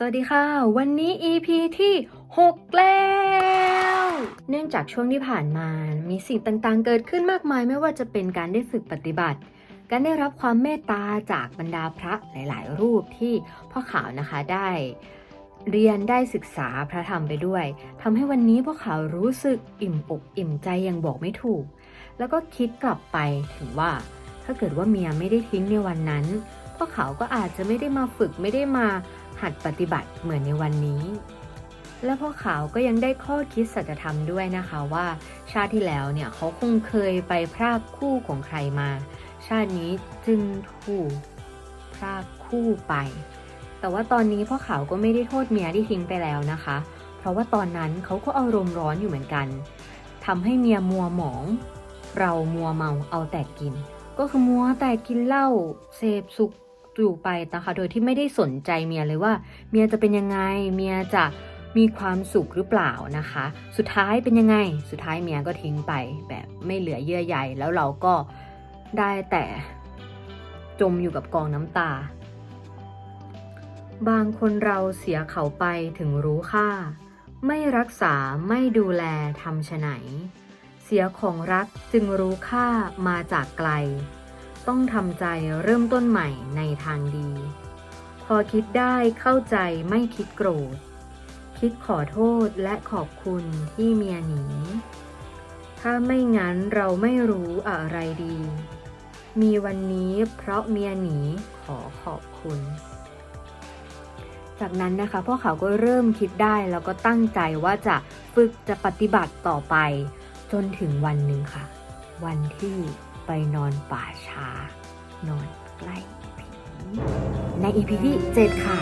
สวัสดีค่ะ วันนี้ EP ที่ 6 แล้ว เนื่องจากช่วงที่ผ่านมา มีสิ่งต่างๆ เกิดขึ้นมากมายไม่ว่าจะเป็นการได้ฝึกปฏิบัติ การได้รับความเมตตาจากบรรดาพระหลาย ๆ รูปที่พ่อขาวนะคะได้เรียนได้ศึกษาพระธรรมไปด้วยทำให้วันนี้พ่อขาวรู้สึกอิ่มอกอิ่มใจอย่างบอกไม่ถูก แล้วก็คิดกลับไปถึงว่า ถ้าเกิดว่าเมียไม่ได้ทิ้งในวันนั้นพ่อเขาก็อาจจะไม่ได้มาฝึกไม่ได้มา หัดปฏิบัติเหมือนในวันนี้ และพ่อขาวก็ยังได้ข้อคิดสัจธรรมด้วยนะคะว่า ชาติที่แล้วเนี่ยเขาคงเคยไปพรากคู่ของใครมา ชาตินี้จึงถูกพรากคู่ไป แต่ว่าตอนนี้พ่อขาวก็ไม่ได้โทษเมียที่ทิ้งไปแล้วนะคะ เพราะว่าตอนนั้นเขาก็อารมณ์ร้อนอยู่เหมือนกันทำให้เมียมัวหมอง เรามัวเมาเอาแต่กิน ก็คือมัวแต่กินเหล้าเสพสุข อยู่ไปนะคะ โดยที่ไม่ได้สนใจเมียเลยว่า เมียจะเป็นยังไง เมียจะมีความสุขหรือเปล่านะคะ สุดท้ายเป็นยังไง สุดท้ายเมียก็ทิ้งไปแบบไม่เหลือเยื่อใยแล้วเราก็ได้แต่จมอยู่กับกองน้ำตา บางคนเราเสียเขาไปถึงรู้ค่า ไม่รักษาไม่ดูแลทำไหนเสียของรักจึงรู้ค่ามาจากไกล ต้องทำใจเริ่มต้นใหม่ในทางดี พอคิดได้เข้าใจไม่คิดโกรธ คิดขอโทษและขอบคุณที่เมียหนี ถ้าไม่งั้นเราไม่รู้อะไรดี มีวันนี้เพราะเมียหนีขอขอบคุณ จากนั้นนะคะพ่อเขาก็เริ่มคิดได้แล้วก็ตั้งใจว่าจะฝึกจะปฏิบัติต่อไป จนถึงวันหนึ่งค่ะ วันที่ ไปนอนป่าช้า นอนใกล้ผี ในอีพีที่ 7 ค่ะ